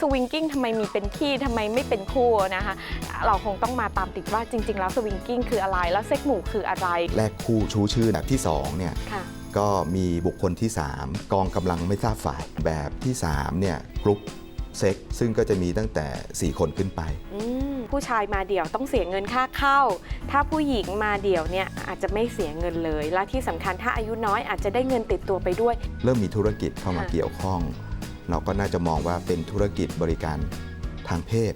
สวิงกิ้งทำไมมีเป็นที่ทำไมไม่เป็นคู่นะคะ เราคงต้องมาตามติดว่าจริง ๆ แล้วสวิงกิ้งคืออะไร แล้วเซ็กหมู่คืออะไรแลกคู่ชูชื่อแบบที่2เนี่ยค่ะก็มีบุคคลที่ 3 กองกำลังไม่ทราบฝ่ายแบบที่3เนี่ยกรุ๊ปเซ็กซึ่งก็จะมีตั้งแต่ 4 คนขึ้นไป อืมผู้ชายมาเดี่ยวต้องเสียเงินค่าเข้า ถ้าผู้หญิงมาเดี่ยวเนี่ยอาจจะไม่เสียเงินเลย และที่สำคัญถ้าอายุน้อยอาจจะได้เงินติดตัวไปด้วย เริ่มมีธุรกิจเข้ามาค่ะ เกี่ยวข้อง เราก็น่าจะมองว่าเป็นธุรกิจบริการทางเพศ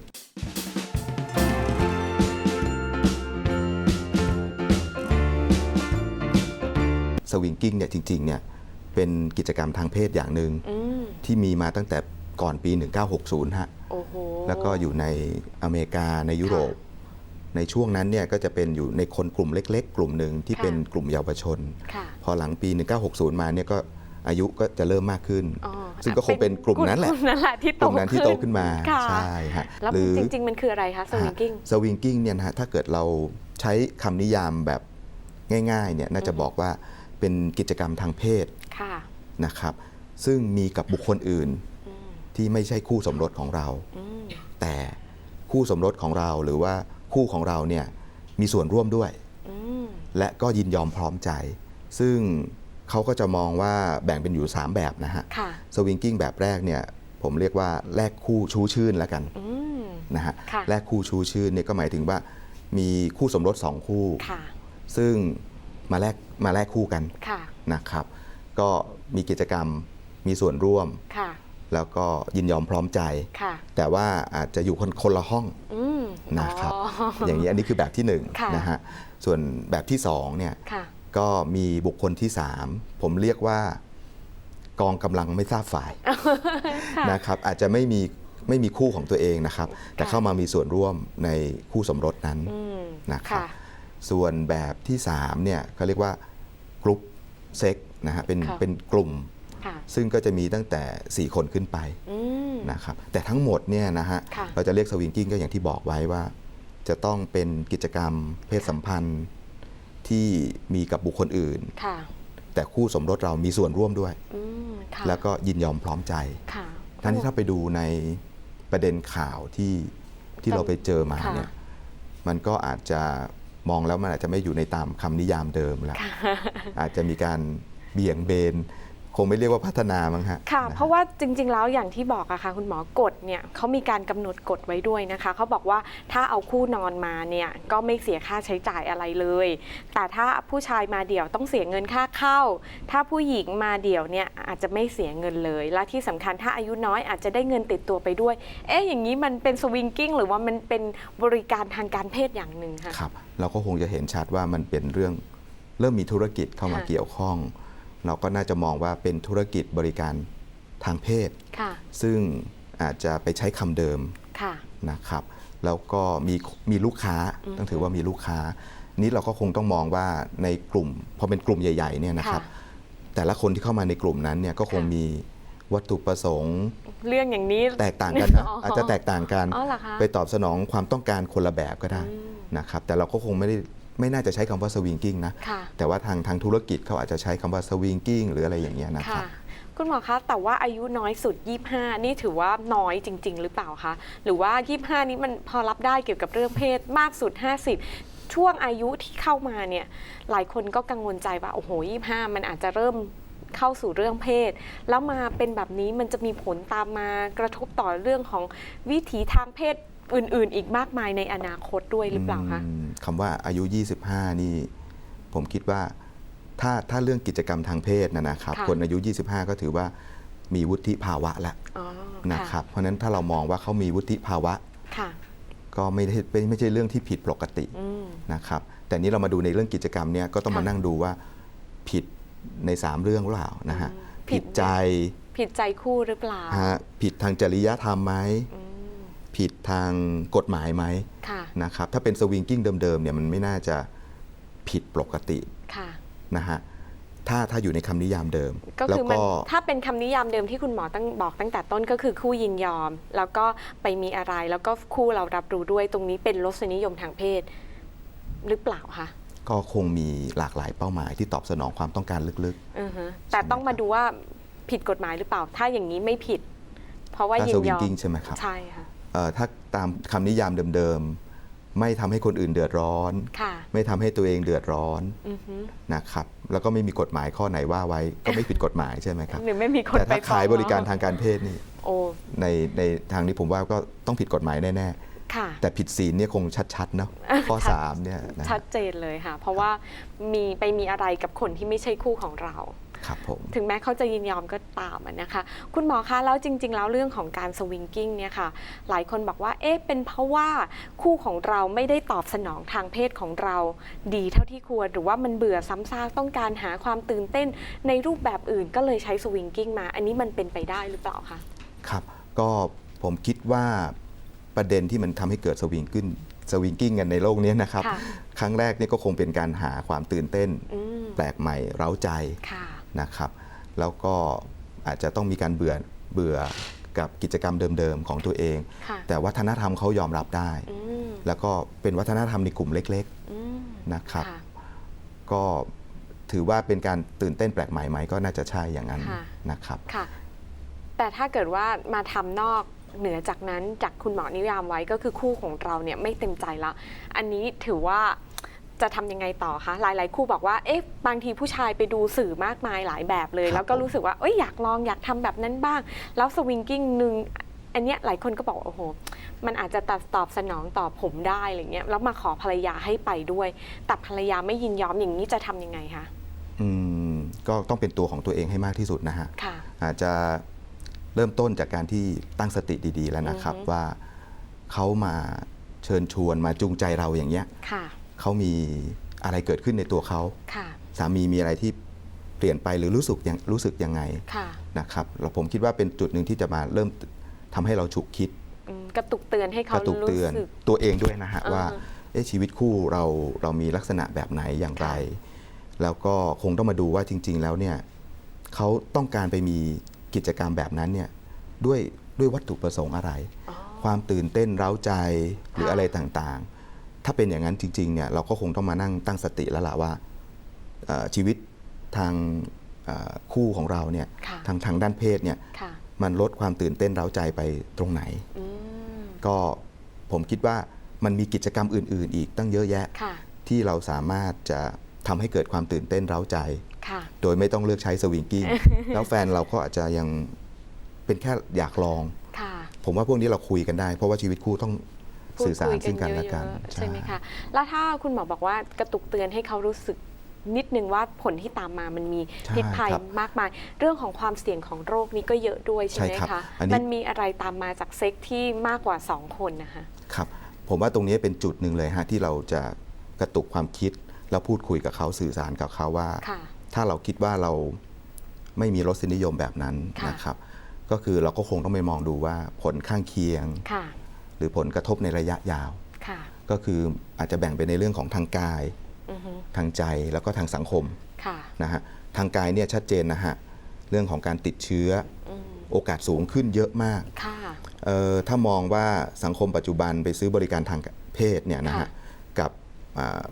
สวิงกิ้งเนี่ยจริงๆเนี่ยเป็นกิจกรรมทางเพศอย่างหนึ่งอืมที่มีมาตั้งแต่ก่อนปี 1960 ฮะโอ้โหแล้วก็อยู่ในอเมริกาในยุโรป ในช่วงนั้นเนี่ยก็จะเป็นอยู่ในคนกลุ่มเล็ก ๆ กลุ่มหนึ่งที่ค่ะเป็นกลุ่มเยาวชนค่ะพอหลังปี 1960 มาเนี่ยก็อายุก็จะเริ่มมากขึ้นอ๋อ ซึ่งก็คงเป็นกลุ่มนั้นแหละกลุ่มนั้นแหละที่กโตลุ่มนั้นที่โตขึ้นมาค่ะใช่ฮะแล้วจริง ๆ มันคืออะไรคะสวิงกิ้งสวิงกิ้งเนี่ยนะฮะถ้าเกิดเราใช้คำนิยามแบบง่ายๆเนี่ยน่าจะบอกว่าเป็นกิจกรรมทางเพศค่ะนะครับ ซึ่งมีกับบุคคลอื่นอืมที่ไม่ใช่คู่สมรสของเราอืมแต่คู่สมรสของเราหรือว่าคู่ของเราเนี่ยมีส่วนร่วมด้วยอืมและก็ยินยอมพร้อมใจ ซึ่ง เขาก็จะมองว่าแบ่งเป็นอยู่ 3 แบบนะฮะค่ะสวิงกิ้งแบบแรกเนี่ยผมเรียกว่าแลกคู่ชูชื่นแล้วกันอืมนะฮะค่ะแลกคู่ชูชื่นเนี่ยก็หมายถึงว่ามีคู่สมรสสองคู่ค่ะซึ่งมาแลกมาแลกคู่กันค่ะนะครับ ก็มีกิจกรรมมีส่วนร่วมค่ะแล้วก็ยินยอมพร้อมใจค่ะแต่ว่าอาจจะอยู่คนคนละห้องอืมนะครับอ๋ออย่างนี้อันนี้คือแบบที่1นงค่ะนะฮะส่วนแบบที่2เนี่ยค่ะ ก็มีบุคคลที่ 3 ผมเรียกว่ากองกำลังไม่ทราบฝ่ายค่ะนะครับอาจจะไม่มีไม่มีคู่ของตัวเองนะครับ แต่ค่ะเข้ามามีส่วนร่วมในคู่สมรสนั้นอืมนะครับค่ะส่วนแบบที่3เนี่ยเขาเรียกว่ากรุ๊ปเซ็กนะฮะเป็นค่ะเป็นกลุ่มค่ะซึ่งก็จะมีตั้งแต่ 4 คนขึ้นไปอืมนะครับแต่ทั้งหมดเนี่ยนะฮะค่ะเราจะเรียกสวิงกิ้งก็อย่างที่บอกไว้ว่า จะต้องเป็นกิจกรรมเพศสัมพันธ์ ที่มีกับบุคคลอื่นค่ะแต่คู่สมรสเรามีส่วนร่วมด้วยอืมค่ะแล้วก็ยินยอมพร้อมใจค่ะทั้งที่ถ้าไปดูในประเด็นข่าวที่ที่เราไปเจอมาค่ะเนี่ย มันก็อาจจะมองแล้วมันอาจจะไม่อยู่ในตามคำนิยามเดิมแล้วค่ะอาจจะมีการเบี่ยงเบน คงไม่เรียกว่าพัฒนามั้งฮะค่ะนฮเพราะว่าจริง ๆ แล้วอย่างที่บอกอะค่ะคุณหมอกฎเนี่ยเขามีการกำหนดกฎไว้ด้วยนะคะเขาบอกว่าถ้าเอาคู่นอนมาเนี่ยก็ไม่เสียค่าใช้จ่ายอะไรเลย แต่ถ้าผู้ชายมาเดี่ยวต้องเสียเงินค่าเข้า ถ้าผู้หญิงมาเดี่ยวเนี่ยอาจจะไม่เสียเงินเลย และที่สำคัญถ้าอายุน้อยอาจจะได้เงินติดตัวไปด้วย เอ๊ะอย่างนี้มันเป็นสวิงกิ้งหรือว่ามันเป็นบริการทางการเพศอย่างหนึ่งคะครับเราก็คงจะเห็นชัดว่ามันเป็นเรื่องเริ่มมีธุรกิจเข้ามาค่ะเกี่ยวข้อง เราก็น่าจะมองว่าเป็นธุรกิจบริการทางเพศค่ะซึ่งอาจจะไปใช้คำเดิมค่ะนะครับ แล้วก็มีมีลูกค้าอืมต้องถือว่ามีลูกค้า นี้เราก็คงต้องมองว่าในกลุ่มพอเป็นกลุ่มใหญ่ๆเนี่ยนะครับ แต่ละคนที่เข้ามาในกลุ่มนั้นเนี่ยก็คงค่ะมีวัตถุประสงค์ เรื่องอย่างนี้แตกต่างกันนะอ๋อออาจจะแตกต่างกันอ๋อเหรอคะไปตอบสนองความต้องการคนละแบบก็ได้อืมนะครับ แต่เราก็คงไม่ได้ ไม่น่าจะใช้คำว่าสวิงกิ้งนะค่ะแต่ว่าทางทางธุรกิจเขาอาจจะใช้คำว่าสวิงกิ้งหรืออะไรอย่างเงี้ยนะคค่ะรับคุณหมอคะแต่ว่าอายุน้อยสุด 25 นี่ถือว่าน้อยจริง ๆ หรือเปล่าคะหรือว่า 25 นี้มันพอรับได้เกี่ยวกับเรื่องเพศมากสุด 50 ช่วงอายุที่เข้ามาเนี่ยหลายคนก็กังวลใจว่าโอ้โห 25 มันอาจจะเริ่มเข้าสู่เรื่องเพศ แล้วมาเป็นแบบนี้มันจะมีผลตามมากระทบต่อเรื่องของวิถีทางเพศ อื่น ๆ อีกมากมายในอนาคตด้วยหรือเปล่าคะอืมคำว่าอายุ 25 นี่ ผมคิดว่าถ้าถ้าเรื่องกิจกรรมทางเพศนะนะครับค่ะคนอายุ 25 ก็ถือว่ามีวุฒิภาวะแล้วอ๋อนะครับ เพราะฉะนั้นถ้าเรามองว่าเขามีวุฒิภาวะค่ะก็ไม่ได้ไม่ไม่ใช่เรื่องที่ผิดปกติอืมนะครับ แต่นี้เรามาดูในเรื่องกิจกรรมเนี่ยก็ต้องมาค่ะนั่งดูว่าผิดใน 3 เรื่องหรือเปล่านะฮะอืมผิดใจผิดใจคู่หรือเปล่าฮะผิดทางจริยธรรมไหมอืม ผิดทางกฎหมายไหมค่ะนะครับถ้าเป็นสวิงกิ้งเดิมๆเนี่ยมันไม่น่าจะผิดปกติค่ะนะฮะถ้าถ้าอยู่ในคำนิยามเดิมก็แล้วคือมันก็ถ้าเป็นคำนิยามเดิมที่คุณหมอตั้งบอกตั้งแต่ต้นก็คือคู่ยินยอม แล้วก็ไปมีอะไรแล้วก็คู่เรารับรู้ด้วยตรงนี้เป็นรสนิยมทางเพศ หรือเปล่าคะก็คงมีหลากหลายเป้าหมายที่ตอบสนองความต้องการลึกอือฮะแต่ต้องมาดูว่าผิดกฎหมายหรือเปล่า ถ้าอย่างนี้ไม่ผิด เพราะว่าถ้ายิสนวิยงอมกิ้งใช่ไหมครับใช่ค่ะเอ่อ ถ้าตามคำนิยามเดิมๆ ไม่ทำให้คนอื่นเดือดร้อนค่ะไม่ทำให้ตัวเองเดือดร้อนอือฮึนะครับ แล้วก็ไม่มีกฎหมายข้อไหนว่าไว้ก็ไม่ผิดกฎหมายใช่ไหมครับหรือไม่มีคนแต่ไปถ้าขายฟ้องบริการทางการเพศนี่โอ้ในในทางนี้ผมว่าก็ต้องผิดกฎหมายแน่ค่ะๆแต่ผิดศีลเนี่ยคงชัดๆเนาะข้อ3เนี่ยนะชัดเจนเลยค่ะ เพราะว่ามีไปมีอะไรกับคนที่ไม่ใช่คู่ของเรา ครับผมถึงแม้เขาจะยินยอมก็ตามอะนะคะ คุณหมอคะแล้วจริง ๆ แล้วเรื่องของการสวิงกิ้งเนี่ยค่ะ หลายคนบอกว่าเอ๊ะเป็นเพราะว่าคู่ของเราไม่ได้ตอบสนองทางเพศของเรา ดีเท่าที่ควร หรือว่ามันเบื่อซ้ำซากต้องการหาความตื่นเต้นในรูปแบบอื่นก็เลยใช้สวิงกิ้งมา อันนี้มันเป็นไปได้หรือเปล่าคะครับ ก็ผมคิดว่าประเด็นที่มันทำให้เกิดสวิงกิ้งสวิงกิ้งกันในโลกนี้นะครับค่ะครั้งแรกเนี่ยก็คงเป็นการหาความตื่นเต้นอืมแปลกใหม่เร้าใจค่ะ นะครับ แล้วก็อาจจะต้องมีการเบื่อเบื่อกับกิจกรรมเดิมๆของตัวเองค่ะแต่วัฒนธรรมเขายอมรับได้อืมแล้วก็เป็นวัฒนธรรมในกลุ่มเล็กอืมๆนะครับค่ะก็ถือว่าเป็นการตื่นเต้นแปลกใหม่ไหมก็น่าจะใช่อย่างนั้นค่ะนะครับค่ะ แต่ถ้าเกิดว่ามาทำนอกเหนือจากนั้นจากคุณหมอนิยามไว้ก็คือคู่ของเราเนี่ยไม่เต็มใจละ อันนี้ถือว่า จะทำยังไงต่อคะ หลาย ๆ คู่บอกว่า เอ๊ะ บางทีผู้ชายไปดูสื่อมากมายหลายแบบเลยครับแล้วก็ผมรู้สึกว่า เอ้ย อยากลองอยากทำแบบนั้นบ้าง แล้วสวิงกิ้งหนึ่งอันเนี้ยหลายคนก็บอกว่าโอ้โห มันอาจจะตัดตอบสนองต่อผมได้อะไรเงี้ย แล้วมาขอภรรยาให้ไปด้วย แต่ภรรยาไม่ยินยอมอย่างนี้จะทำยังไงคะ อืมก็ต้องเป็นตัวของตัวเองให้มากที่สุดนะฮะ ค่ะ อาจจะเริ่มต้นจากการที่ตั้งสติดี ๆ แล้วนะครับ อือฮึ ว่าเขามาเชิญชวนมาจูงใจเราอย่างเงี้ย ค่ะ เขามีอะไรเกิดขึ้นในตัวเขาค่ะสามีมีอะไรที่เปลี่ยนไปหรือรู้สึกยังรู้สึกยังไงค่ะนะครับเราผมคิดว่าเป็นจุดหนึ่งที่จะมาเริ่มทำให้เราฉุกคิดอืมกระตุกเตือนให้กเขาระตุกรู้เตือนสึกตัวเองด้วยนะฮะอ่าฮะว่าเอ๊ะชีวิตคู่เราเรามีลักษณะแบบไหนอย่างไร แล้วก็คงต้องมาดูว่าจริง ๆ แล้วเนี่ยเขาต้องการไปมีกิจกรรมแบบนั้นเนี่ยด้วยด้วยวัตถุประสงค์อะไรอ๋อความตื่นเต้นเร้าใจหรือค่ะอะไรต่างๆ ถ้าเป็นอย่างนั้นจริงๆเนี่ยเราก็คงต้องมานั่งตั้งสติแล้วล่ะว่าเอ่อชีวิตทางเอ่อคู่ของเราเนี่ยค่ะทางทางด้านเพศเนี่ยค่ะมันลดความตื่นเต้นเร้าใจไปตรงไหนอืมก็ผมคิดว่ามันมีกิจกรรมอื่น ๆ อีกตั้งเยอะแยะค่ะที่เราสามารถจะทำให้เกิดความตื่นเต้นเร้าใจค่ะโดยไม่ต้องเลือกใช้สวิงกิ้ง แล้วแฟนเราก็อาจจะยังเป็นแค่อยากลองค่ะผมว่าพวกนี้เราคุยกันได้ เพราะว่าชีวิตคู่ต้อง พูดสื่อสารคุยซึ่งกันและกันเยอะๆใช่ไหมคะแล้วถ้าคุณหมอบอกว่ากระตุกเตือนให้เขารู้สึกนิดนึงว่าผลที่ตามมามันมีใช่พิษภัยครับมากมาย เรื่องของความเสี่ยงของโรคนี้ก็เยอะด้วยใช่ไหมใช่ครับคะอันนี้ มันมีอะไรตามมาจากเซ็กที่มากกว่า 2 คนนะคะ ครับผมว่าตรงนี้เป็นจุดหนึ่งเลยฮะที่เราจะกระตุกความคิดแล้วพูดคุยกับเขาสื่อสารกับเขาว่า ค่ะ ถ้าเราคิดว่าเราไม่มีรสนิยมแบบนั้นค่ะ นะครับ ก็คือเราก็คงต้องไปมองดูว่าผลข้างเคียง ค่ะ หรือผลกระทบในระยะยาวค่ะก็คืออาจจะแบ่งเป็นในเรื่องของทางกายอือฮึทางใจแล้วก็ทางสังคมค่ะนะฮะทางกายเนี่ยชัดเจนนะฮะเรื่องของการติดเชื้ออืมโอกาสสูงขึ้นเยอะมากค่ะเอ่อถ้ามองว่าสังคมปัจจุบันไปซื้อบริการทางเพศเนี่ยนะค่ะฮะกับอ่า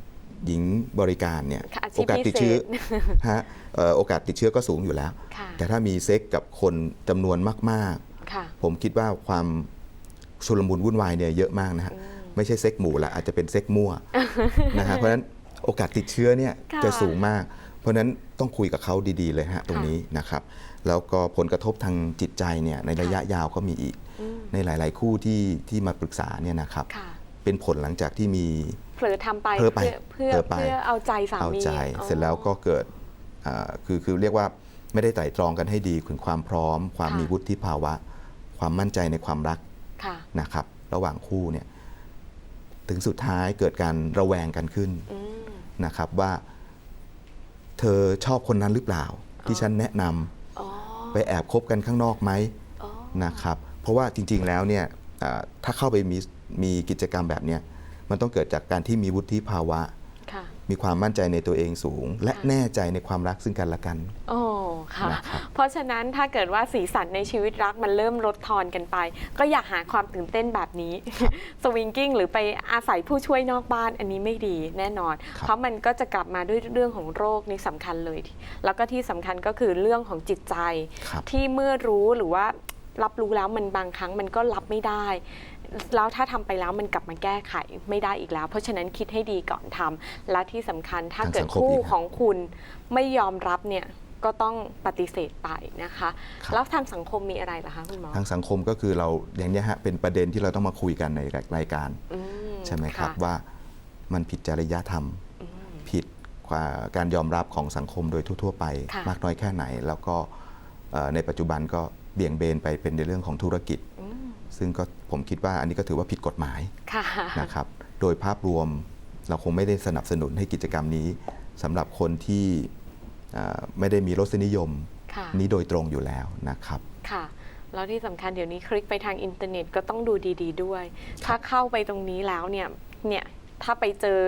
หญิงบริการเนี่ยค่ะอาชีพโอกาสติดเชื้อพิเศฮะเอ่อโอกาสติดเชื้อก็สูงอยู่แล้วค่ะแต่ถ้ามีเซ็กกับคนจำนวนมากค่ะๆผมคิดว่าความ ชุลมุนวุ่นวายเนี่ยเยอะมากนะฮะอืมไม่ใช่เซ็กหมู่ละอาจจะเป็นเซ็กมั่วนะฮะเพราะฉะนั้นโอกาสติดเชื้อเนี่ยค่ะจะสูงมาก เพราะฉะนั้นต้องคุยกับเขาดีๆเลยฮะตรงนี้นะครับ แล้วก็ผลกระทบทางจิตใจเนี่ยในระยะยาวก็มีอีกอืมในหลาย ๆ คู่ที่ที่มาปรึกษาเนี่ยนะครับค่ะเป็นผลหลังจากที่มีเผลอทำไปเผลอไปเพื่อเผลอไปเพื่อเอาใจสาเอามีใจอ๋อเสร็จแล้วก็เกิดอ่าคือคือเรียกว่าไม่ได้ไตร่ตรองกันให้ดีถึงความพร้อม ความค่ะมีวุฒิภาวะ ความมั่นใจในความรักค่ะ นะครับ ระหว่างคู่เนี่ยถึงสุดท้ายเกิดการระแวงกันขึ้นอืมนะครับว่า เธอชอบคนนั้นหรือเปล่า ที่ฉันแนะนำอ๋อไปแอบคบกันข้างนอกไหมอ๋อนะครับเพราะว่าจริง ๆแล้วเนี่ยอ่าถ้าเข้าไปมีมีกิจกรรมแบบเนี้ยมันต้องเกิดจากการที่มีวุฒิภาวะค่ะมีความมั่นใจในตัวเองสูง และค่ะแน่ใจในความรักซึ่งกันและกันโอ้ ค่ะนะครับเพราะฉะนั้นถ้าเกิดว่าสีสันในชีวิตรักมันเริ่มลดทอนกันไป ก็อยากหาความตื่นเต้นแบบนี้ สวิงกิ้งหรือไปอาศัยผู้ช่วยนอกบ้านอันนี้ไม่ดีแน่นอนครับเพราะมันก็จะกลับมาด้วยเรื่องของโรคนี่สำคัญเลย แล้วก็ที่สำคัญก็คือเรื่องของจิตใจครับที่เมื่อรู้หรือว่ารับรู้แล้วมันบางครั้งมันก็รับไม่ได้แล้วถ้าทำไปแล้วมันกลับมาแก้ไขไม่ได้อีกแล้ว เพราะฉะนั้นคิดให้ดีก่อนทำและที่สำคัญถ้าทางเกิดสังคมคู่อีกครับของคุณไม่ยอมรับเนี่ย ก็ต้องปฏิเสธไปนะคะครับแล้วทางสังคมมีอะไรล่ะคะคุณหมอ ทางสังคมก็คือเราอย่างเนี้ยฮะเป็นประเด็นที่เราต้องมาคุยกันในรายการอืใช่ไหมครับะว่ามันผิดจริยธรรมอืมผิดกว่าการยอมรับของสังคมโดยทั่ว ๆ ไปค่ะมากน้อยแค่ไหน แล้วก็เอ่อในปัจจุบันก็เบี่ยงเบนไปเป็นในเรื่องของธุรกิจอืมซึ่งก็ผมคิดว่าอันนี้ก็ถือว่าผิดกฎหมายค่ะนะครับ โดยภาพรวมเราคงไม่ได้สนับสนุนให้กิจกรรมนี้สำหรับคนที่เอ่อ ไม่ได้มีรสนิยมค่ะนี้โดยตรงอยู่แล้วนะครับค่ะแล้วที่สำคัญเดี๋ยวนี้คลิกไปทางอินเทอร์เน็ตก็ต้องดูดี ๆ ด้วย ถ้าเข้าไปตรงนี้แล้วเนี่ยเนี่ยถ้าไปเจอ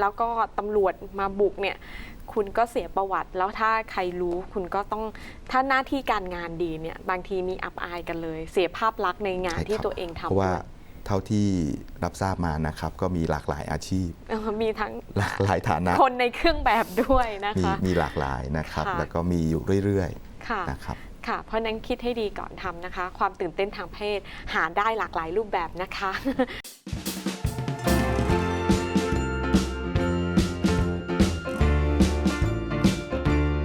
แล้วก็ตำรวจมาบุกเนี่ยคุณก็เสียประวัติ แล้วถ้าใครรู้คุณก็ต้องถ้าหน้าที่การงานดีเนี่ยบางทีมีอับอายกันเลย เสียภาพลักษณ์ในงานใช่ครับที่ตัวเองทำเพราะว่าด้วย เท่าที่รับทราบมานะครับ ก็มีหลากหลายอาชีพเออมีทั้งหลากหลายฐานะ คนในเครื่องแบบด้วยนะมีคะมีหลากหลายนะครับค่ะแล้วก็มีอยู่เรื่อยค่ะๆนะครับค่ะ เพราะฉะนั้นคิดให้ดีก่อนทำนะคะ ความตื่นเต้นทางเพศหาได้หลากหลายรูปแบบนะคะ